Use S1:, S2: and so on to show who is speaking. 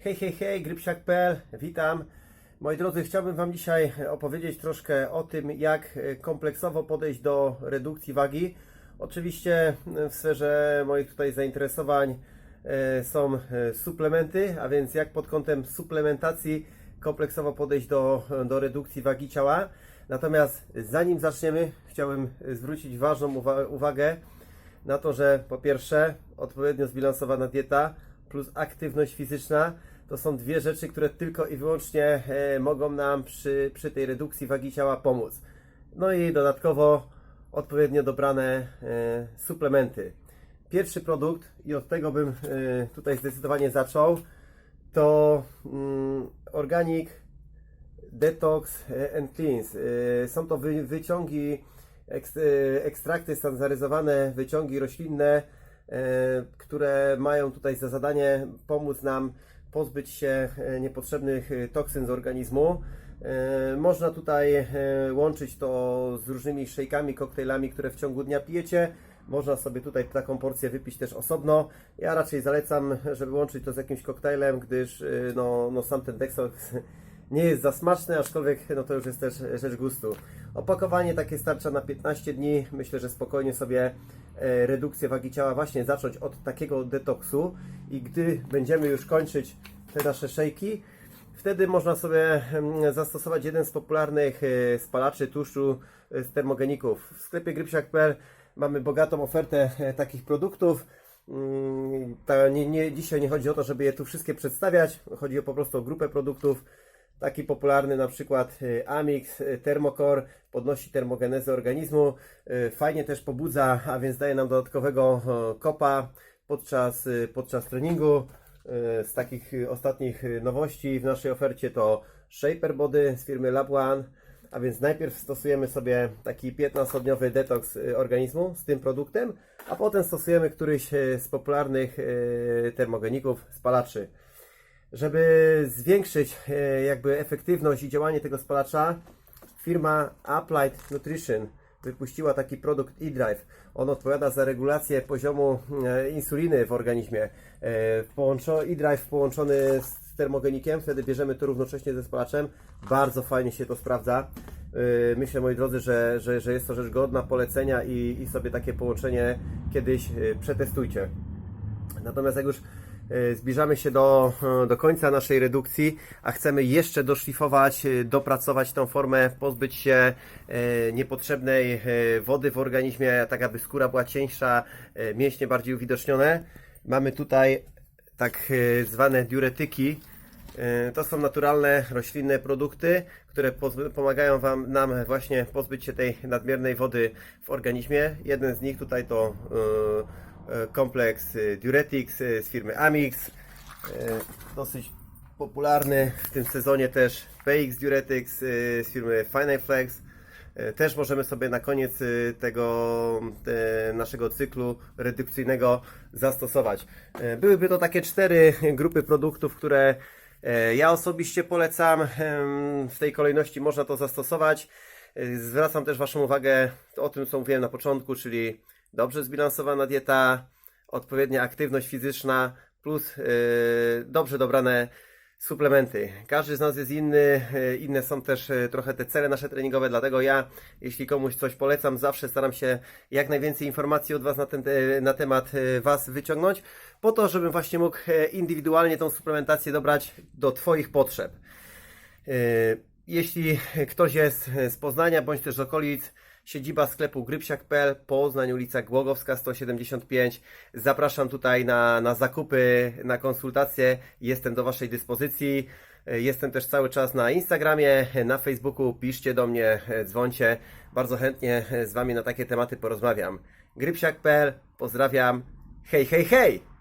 S1: Hej, hej, hej, grypsiak.pl, witam. Moi drodzy, chciałbym Wam dzisiaj opowiedzieć troszkę o tym, jak e, kompleksowo podejść do redukcji wagi. Oczywiście w sferze moich tutaj zainteresowań e, są e, suplementy, a więc jak pod kątem suplementacji kompleksowo podejść do, do redukcji wagi ciała. Natomiast zanim zaczniemy, chciałbym zwrócić ważną uwa- uwagę na to, że po pierwsze odpowiednio zbilansowana dieta plus aktywność fizyczna to są dwie rzeczy, które tylko i wyłącznie e, mogą nam przy, przy tej redukcji wagi ciała pomóc. No i dodatkowo odpowiednio dobrane e, suplementy. Pierwszy produkt, i od tego bym e, tutaj zdecydowanie zaczął, to mm, Organic Detox and Cleans. Są to wy, wyciągi, eks, ekstrakty standaryzowane, wyciągi roślinne, które mają tutaj za zadanie pomóc nam pozbyć się e, niepotrzebnych e, toksyn z organizmu. E, Można tutaj e, łączyć to z różnymi szejkami, koktajlami, które w ciągu dnia pijecie. Można sobie tutaj taką porcję wypić też osobno. Ja raczej zalecam, żeby łączyć to z jakimś koktajlem, gdyż e, no, no sam ten Dexol nie jest za smaczny, aczkolwiek no to już jest też rzecz gustu. Opakowanie takie starcza na 15 dni. Myślę, że spokojnie sobie e, redukcję wagi ciała właśnie zacząć od takiego detoksu i gdy będziemy już kończyć te nasze szejki, wtedy można sobie em, zastosować jeden z popularnych e, spalaczy tłuszczu e, z termogeników. W sklepie grypsiak.pl mamy bogatą ofertę takich produktów. Mm, nie, nie, dzisiaj nie chodzi o to, żeby je tu wszystkie przedstawiać, chodzi o po prostu o grupę produktów. Taki popularny na przykład y, Amix y, Thermocore podnosi termogenezę organizmu, y, fajnie też pobudza, a więc daje nam dodatkowego kopa podczas, podczas treningu. Z takich ostatnich nowości w naszej ofercie to Shaper Body z firmy Lab One, a więc najpierw stosujemy sobie taki 15-dniowy detoks organizmu z tym produktem, a potem stosujemy któryś z popularnych termogeników, spalaczy. Żeby zwiększyć e, jakby efektywność i działanie tego spalacza, firma Applied Nutrition wypuściła taki produkt eDrive. On odpowiada za regulację poziomu e, insuliny w organizmie. E, eDrive połączony z termogenikiem, wtedy bierzemy to równocześnie ze spalaczem. Bardzo fajnie się to sprawdza. Myślę, moi drodzy, że, że, że jest to rzecz godna polecenia i, i sobie takie połączenie kiedyś przetestujcie. Natomiast jak już zbliżamy się do, e, do końca naszej redukcji, a chcemy jeszcze doszlifować, e, dopracować tą formę, pozbyć się e, niepotrzebnej e, wody w organizmie, tak aby skóra była cieńsza, e, mięśnie bardziej uwidocznione. Mamy tutaj tak e, zwane diuretyki. E, To są naturalne, roślinne produkty, które pomagają wam, nam właśnie pozbyć się tej nadmiernej wody w organizmie. Jeden z nich tutaj to e, e, kompleks e, Diuretics e, z firmy Amix. E, Dosyć popularny w tym sezonie też PX Diuretics e, z firmy Fineflex. E, Też możemy sobie na koniec e, tego e, naszego cyklu redukcyjnego zastosować. E, Byłyby to takie cztery grupy produktów, które e, ja osobiście polecam. W tej kolejności można to zastosować. Zwracam też Waszą uwagę o tym, co mówiłem na początku, czyli dobrze zbilansowana dieta, odpowiednia aktywność fizyczna plus e, dobrze dobrane suplementy. Każdy z nas jest inny, e, inne są też e, trochę te cele nasze treningowe, dlatego ja, jeśli komuś coś polecam, zawsze staram się jak najwięcej informacji od Was na, ten, te- na temat Was wyciągnąć, po to, żebym właśnie mógł e, indywidualnie tą suplementację dobrać do Twoich potrzeb. Jeśli ktoś jest z Poznania bądź też okolic, siedziba sklepu grypsiak.pl, Poznań, ulica Głogowska 175. Zapraszam tutaj na, na zakupy, na konsultacje. Jestem do Waszej dyspozycji. Jestem też cały czas na Instagramie, na Facebooku. Piszcie do mnie, e, dzwońcie. Bardzo chętnie z Wami na takie tematy porozmawiam. Grypsiak.pl, pozdrawiam. Hej, hej, hej!